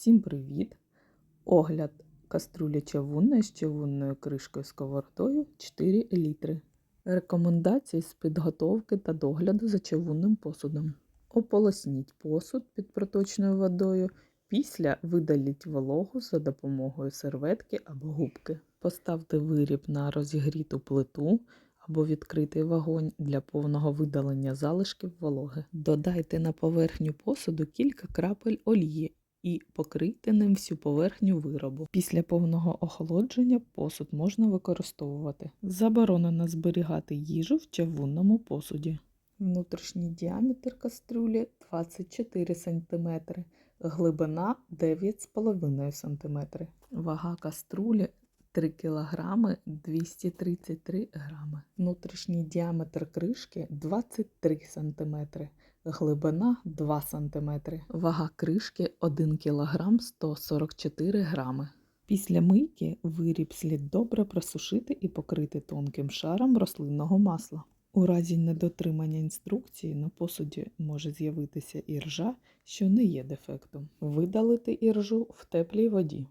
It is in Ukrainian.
Всім привіт! Огляд каструлі чавунної з чавунною кришкою сковородою 4 літри. Рекомендації з підготовки та догляду за чавунним посудом. Ополосніть посуд під проточною водою. Після видаліть вологу за допомогою серветки або губки. Поставте виріб на розігріту плиту або відкритий вогонь для повного видалення залишків вологи. Додайте на поверхню посуду кілька крапель олії і покрийте ним всю поверхню виробу. Після повного охолодження посуд можна використовувати. Заборонено зберігати їжу в чавунному посуді. Внутрішній діаметр кастрюлі 24 см, глибина 9,5 см. Вага каструлі 3 кг 233 г. Внутрішній діаметр кришки 23 см, глибина 2 см. Вага кришки 1 кг 144 г. Після мийки виріб слід добре просушити і покрити тонким шаром рослинного масла. У разі недотримання інструкції на посуді може з'явитися іржа, що не є дефектом. Видалити іржу в теплій воді.